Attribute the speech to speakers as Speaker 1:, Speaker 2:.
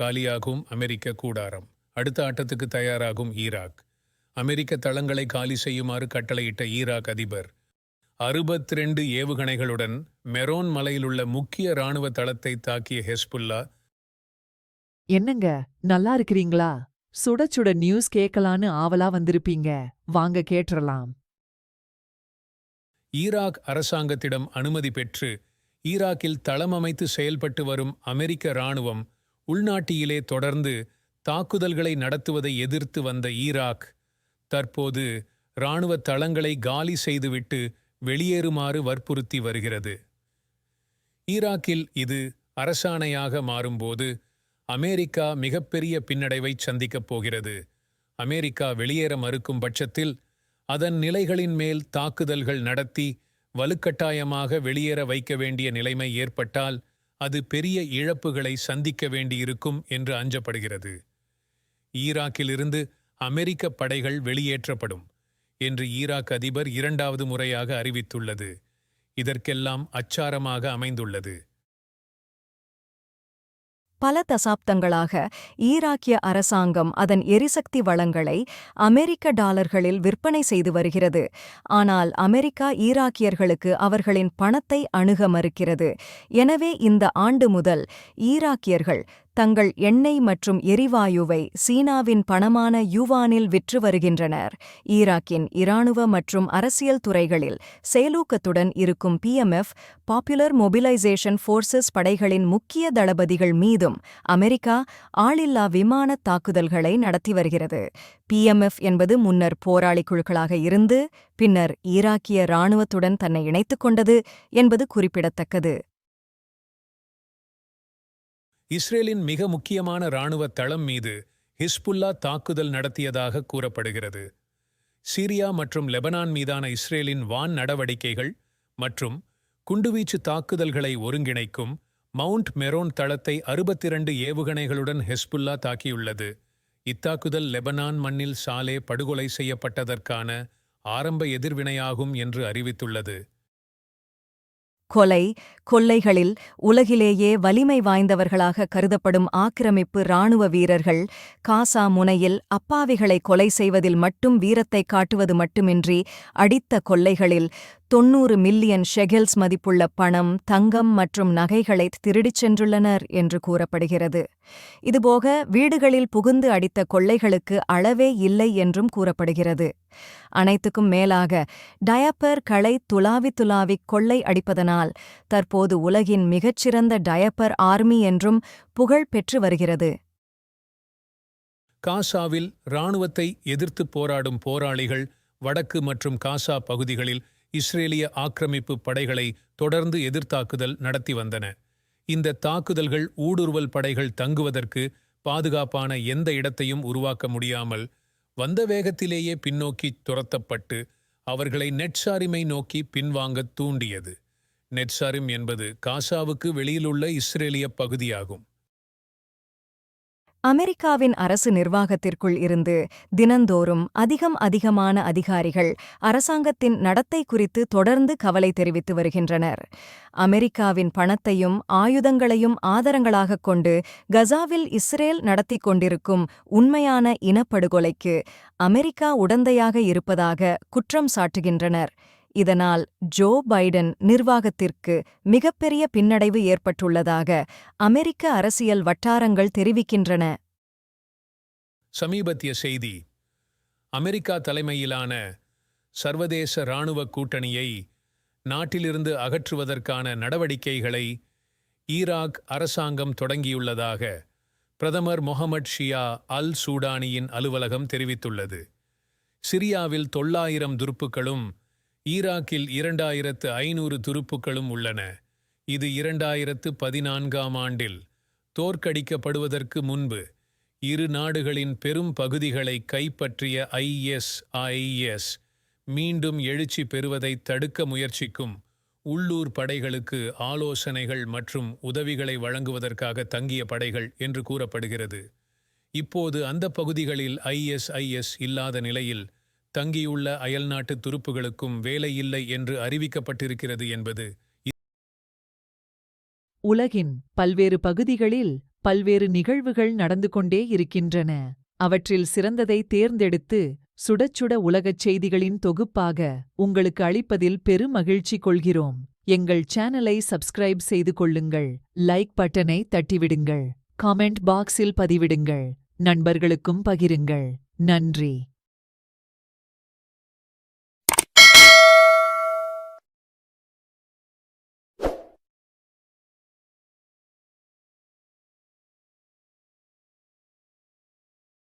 Speaker 1: காலியாகும் அமெரிக்க கூடாரம். அடுத்த ஆட்டத்துக்கு தயாராகும் ஈராக். அமெரிக்க தளங்களை காலி செய்யுமாறு கட்டளையிட்ட ஈராக் அதிபர். அறுபத்தி ரெண்டு ஏவுகணைகளுடன் மெரோன் மலையிலுள்ள முக்கிய ராணுவ தளத்தை தாக்கிய ஹெஸ்புல்லா
Speaker 2: என்னங்க நல்லா இருக்கிறீங்களா? சுட சுட நியூஸ் கேட்கலான்னு ஆவலா வந்திருப்பீங்க. வாங்க கேட்டுறலாம்.
Speaker 1: ஈராக் அரசாங்கத்திடம் அனுமதி பெற்று ஈராக்கில் தளம் அமைத்து செயல்பட்டு வரும் அமெரிக்க ராணுவம் உள்நாட்டியிலே தொடர்ந்து தாக்குதல்களை நடத்துவதை எதிர்த்து வந்த ஈராக் தற்போது இராணுவ தளங்களை காலி செய்துவிட்டு வெளியேறுமாறு வற்புறுத்தி வருகிறது. ஈராக்கில் இது அரசாணையாக மாறும்போது அமெரிக்கா மிகப்பெரிய பின்னடைவை சந்திக்கப் போகிறது. அமெரிக்கா வெளியேற மறுக்கும் பட்சத்தில் அதன் நிலைகளின் மேல் தாக்குதல்கள் நடத்தி வலுக்கட்டாயமாக வெளியேற வைக்க வேண்டிய நிலைமை ஏற்பட்டால் அது பெரிய இழப்புகளை சந்திக்க வேண்டியிருக்கும் என்று அஞ்சப்படுகிறது. ஈராக்கிலிருந்து அமெரிக்க படைகள் வெளியேற்றப்படும் என்று ஈராக் அதிபர் இரண்டாவது முறையாக அறிவித்துள்ளது. இதற்கெல்லாம் அச்சாரமாக அமைந்துள்ளது.
Speaker 3: பல தசாப்தங்களாக ஈராக்கிய அரசாங்கம் அதன் எரிசக்தி வளங்களை அமெரிக்க டாலர்களில் விற்பனை செய்து வருகிறது. ஆனால் அமெரிக்கா ஈராக்கியர்களுக்கு அவர்களின் பணத்தை அணுக மறுக்கிறது. எனவே இந்த ஆண்டு முதல் ஈராக்கியர்கள் தங்கள் எண்ணெய் மற்றும் எரிவாயுவை சீனாவின் பணமான யுவானில் விற்று வருகின்றனர். ஈராக்கின் இராணுவ மற்றும் அரசியல் துறைகளில் செயலூக்கத்துடன் இருக்கும் பிஎம்எஃப் பாப்புலர் மொபிலைசேஷன் ஃபோர்சஸ் படைகளின் முக்கிய தளபதிகள் மீதும் அமெரிக்கா ஆளில்லா விமான தாக்குதல்களை நடத்தி வருகிறது. பிஎம்எஃப் என்பது முன்னர் போராளி குழுக்களாக இருந்து பின்னர் ஈராக்கிய இராணுவத்துடன் தன்னை இணைத்துக் கொண்டது என்பது குறிப்பிடத்தக்கது.
Speaker 1: இஸ்ரேலின் மிக முக்கியமான இராணுவ தளம் மீது ஹிஸ்புல்லா தாக்குதல் நடத்தியதாக கூறப்படுகிறது. சிரியா மற்றும் லெபனான் மீதான இஸ்ரேலின் வான் நடவடிக்கைகள் மற்றும் குண்டுவீச்சு தாக்குதல்களை ஒருங்கிணைக்கும் மவுண்ட் மெரோன் தளத்தை அறுபத்திரண்டு ஏவுகணைகளுடன் ஹெஸ்புல்லா தாக்கியுள்ளது. இத்தாக்குதல் லெபனான் மண்ணில் சாலே படுகொலை செய்யப்பட்டதற்கான ஆரம்ப எதிர்வினையாகும் என்று அறிவித்துள்ளது.
Speaker 3: கொலை கொள்ளைகளில் உலகிலேயே வலிமை வாய்ந்தவர்களாக கருதப்படும் ஆக்கிரமிப்பு இராணுவ வீரர்கள் காசா முனையில் அப்பாவிகளை கொலை செய்வதில் மட்டும் வீரத்தை காட்டுவது மட்டுமின்றி அடித்த கொள்ளைகளில் தொன்னூறு மில்லியன் ஷெகெல்ஸ் மதிப்புள்ள பணம் தங்கம் மற்றும் நகைகளை திருடிச் சென்றுள்ளனர் என்று கூறப்படுகிறது. இதுபோக வீடுகளில் புகுந்து அடித்த கொள்ளைகளுக்கு அளவே இல்லை என்றும் கூறப்படுகிறது. அனைத்துக்கும் மேலாக டயப்பர் களை துலாவி துலாவி கொள்ளை அடிப்பதனால் தற்போது உலகின் மிகச்சிறந்த டயப்பர் ஆர்மி என்றும் புகழ் பெற்று வருகிறது.
Speaker 1: காசாவில் இராணுவத்தை எதிர்த்து போராடும் போராளிகள் வடக்கு மற்றும் காசா பகுதிகளில் இஸ்ரேலிய ஆக்கிரமிப்பு படைகளை தொடர்ந்து எதிர்த்தாக்குதல் நடத்தி வந்தன. இந்த தாக்குதல்கள் ஊடுருவல் படைகள் தங்குவதற்கு பாதுகாப்பான எந்த இடத்தையும் உருவாக்க முடியாமல் வந்த வேகத்திலேயே பின்னோக்கி துரத்தப்பட்டு அவர்களை நெட்சாரிமை நோக்கி பின்வாங்கத் தூண்டியது. நெட்சாரிம் என்பது காசாவுக்கு வெளியிலுள்ள இஸ்ரேலிய பகுதியாகும்.
Speaker 3: அமெரிக்காவின் அரசு நிர்வாகத்திற்குள் இருந்து தினந்தோறும் அதிகம் அதிகமான அதிகாரிகள் அரசாங்கத்தின் நடத்தை குறித்து தொடர்ந்து கவலை தெரிவித்து வருகின்றனர். அமெரிக்காவின் பணத்தையும் ஆயுதங்களையும் ஆதரங்களாகக் கொண்டு கசாவில் இஸ்ரேல் நடத்தி கொண்டிருக்கும் உண்மையான இனப்படுகொலைக்கு அமெரிக்கா உடந்தையாக இருப்பதாக குற்றம் சாட்டுகின்றனர். இதனால் ஜோ பைடன் நிர்வாகத்திற்கு மிகப்பெரிய பின்னடைவு ஏற்பட்டுள்ளதாக அமெரிக்க அரசியல் வட்டாரங்கள் தெரிவிக்கின்றன.
Speaker 1: சமீபத்திய செய்தி. அமெரிக்கா தலைமையிலான சர்வதேச இராணுவ கூட்டணியை நாட்டிலிருந்து அகற்றுவதற்கான நடவடிக்கைகளை ஈராக் அரசாங்கம் தொடங்கியுள்ளதாக பிரதமர் மொஹமட் ஷியா அல் சூடானியின் அலுவலகம் தெரிவித்துள்ளது. சிரியாவில் தொள்ளாயிரம் துருப்புக்களும் ஈராக்கில் இரண்டாயிரத்து ஐநூறு துருப்புக்களும் உள்ளன. இது இரண்டாயிரத்து பதினான்காம் ஆண்டில் தோற்கடிக்கப்படுவதற்கு முன்பு இரு நாடுகளின் பெரும் பகுதிகளை கைப்பற்றிய ஐஎஸ்ஐஎஸ் மீண்டும் எழுச்சி பெறுவதை தடுக்க முயற்சிக்கும் உள்ளூர் படைகளுக்கு ஆலோசனைகள் மற்றும் உதவிகளை வழங்குவதற்காக தங்கிய படைகள் என்று கூறப்படுகிறது. இப்போது அந்த பகுதிகளில் ஐஎஸ்ஐஎஸ் இல்லாத நிலையில் தங்கியுள்ள அயல்நாட்டு துருப்புகளுக்கும் வேலையில்லை என்று அறிவிக்கப்பட்டிருக்கிறது என்பது
Speaker 2: உலகின் பல்வேறு பகுதிகளில் பல்வேறு நிகழ்வுகள் நடந்து கொண்டே இருக்கின்றன. அவற்றில் சிறந்ததை தேர்ந்தெடுத்து சுடச்சுட உலகச் செய்திகளின் தொகுப்பாக உங்களுக்கு அளிப்பதில் பெருமகிழ்ச்சி கொள்கிறோம். எங்கள் சேனலை சப்ஸ்கிரைப் செய்து கொள்ளுங்கள். லைக் பட்டனை தட்டிவிடுங்கள். காமெண்ட் பாக்ஸில் பதிவிடுங்கள். நண்பர்களுக்கும் பகிருங்கள். நன்றி.